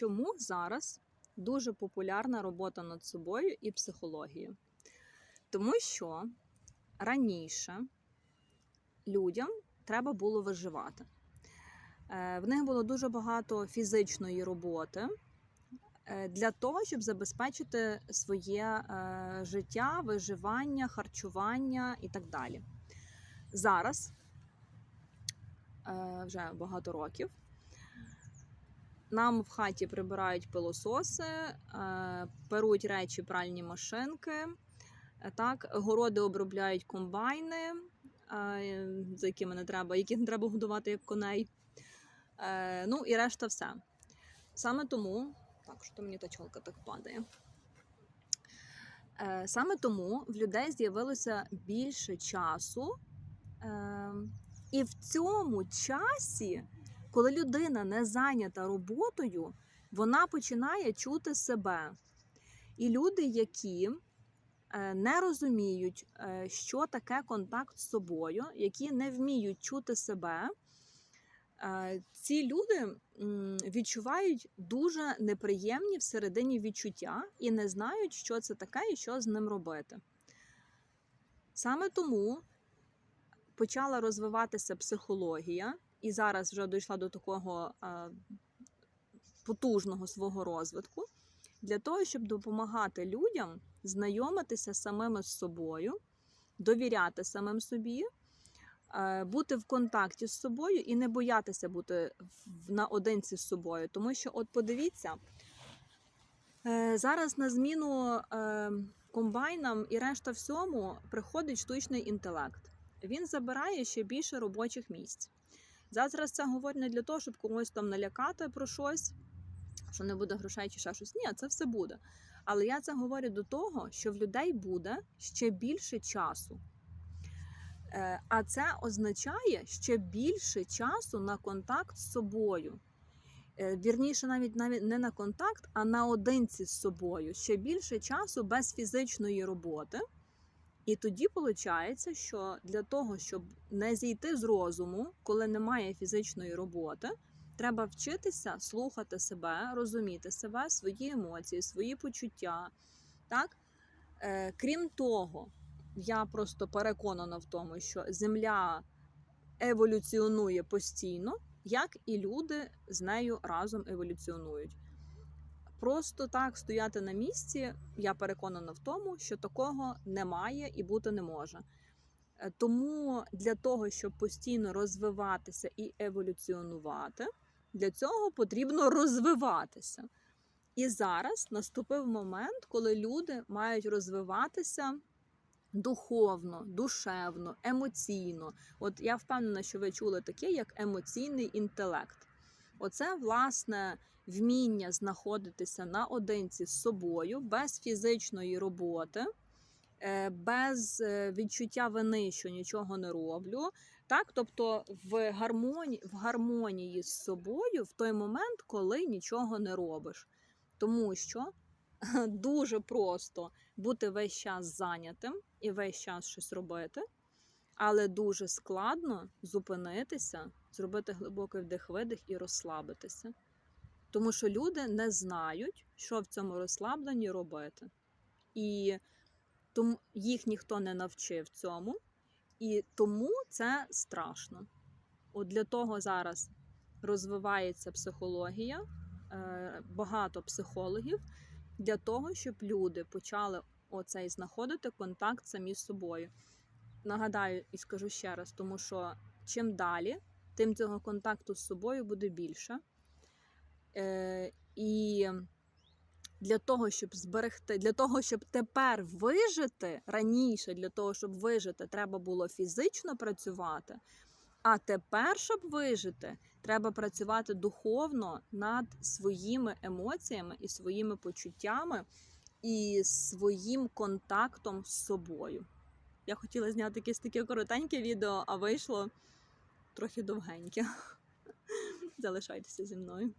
Чому зараз дуже популярна робота над собою і психологією? Тому що раніше людям треба було виживати. Е, В них було дуже багато фізичної роботи е, для того, щоб забезпечити своє е, життя, виживання, харчування і так далі. Зараз вже багато років. Нам в хаті прибирають пилососи, е, перуть речі пральні машинки, е, так, городи обробляють комбайни, е, за якими не треба, яких не треба годувати як коней. Ну і решта все. Саме тому, так, що мені та чолка так падає. Саме тому в людей з'явилося більше часу. І в цьому часі, коли людина не зайнята роботою, вона починає чути себе. І люди, які е, не розуміють, е, що таке контакт з собою, які не вміють чути себе, е, ці люди відчувають дуже неприємні всередині відчуття і не знають, що це таке і що з ним робити. Саме тому почала розвиватися психологія, і зараз вже дійшла до такого е, потужного свого розвитку, для того, щоб допомагати людям знайомитися самими з собою, довіряти самим собі, е, бути в контакті з собою і не боятися бути наодинці з собою. Тому що, от подивіться, е, зараз на зміну комбайнам і решта всьому приходить штучний інтелект. Він забирає ще більше робочих місць. Зараз це говорю не для того, щоб когось там налякати про щось, що не буде грошей чи ще щось. Ні, це все буде. Але я це говорю до того, що в людей буде ще більше часу. Е, А це означає ще більше часу на контакт з собою. Е, Вірніше, навіть навіть не на контакт, а наодинці з собою. Ще більше часу без фізичної роботи. І тоді виходить, що для того, щоб не зійти з розуму, коли немає фізичної роботи, треба вчитися слухати себе, розуміти себе, свої емоції, свої почуття. Так? Е, крім того, я просто переконана в тому, що Земля еволюціонує постійно, як і люди з нею разом еволюціонують. Просто так стояти на місці, я переконана в тому, що такого немає і бути не може. Е, Тому для того, щоб постійно розвиватися і еволюціонувати, для цього потрібно розвиватися. І зараз наступив момент, коли люди мають розвиватися духовно, душевно, емоційно. От я впевнена, що ви чули таке, як емоційний інтелект. Оце, власне, вміння знаходитися наодинці з собою без фізичної роботи, е, без е, відчуття вини, що нічого не роблю. Так, тобто в гармонії, в гармонії з собою в той момент, коли нічого не робиш. Тому що дуже просто бути весь час зайнятим і весь час щось робити, але дуже складно зупинитися, зробити глибокий вдих-видих і розслабитися. Тому що люди не знають, що в цьому розслабленні робити. І тому їх ніхто не навчив цьому, і тому це страшно. От для того зараз розвивається психологія, е, багато психологів для того, щоб люди почали оцей знаходити контакт самі з собою. Нагадаю і скажу ще раз, тому що чим далі, тим цього контакту з собою буде більше. Е, і для того, щоб зберегти, для того, щоб тепер вижити раніше, для того, щоб вижити, треба було фізично працювати. А тепер, щоб вижити, треба працювати духовно над своїми емоціями і своїми почуттями і своїм контактом з собою. Я хотіла зняти якесь таке коротеньке відео, а вийшло трохи довгеньке. Залишайтеся зі мною.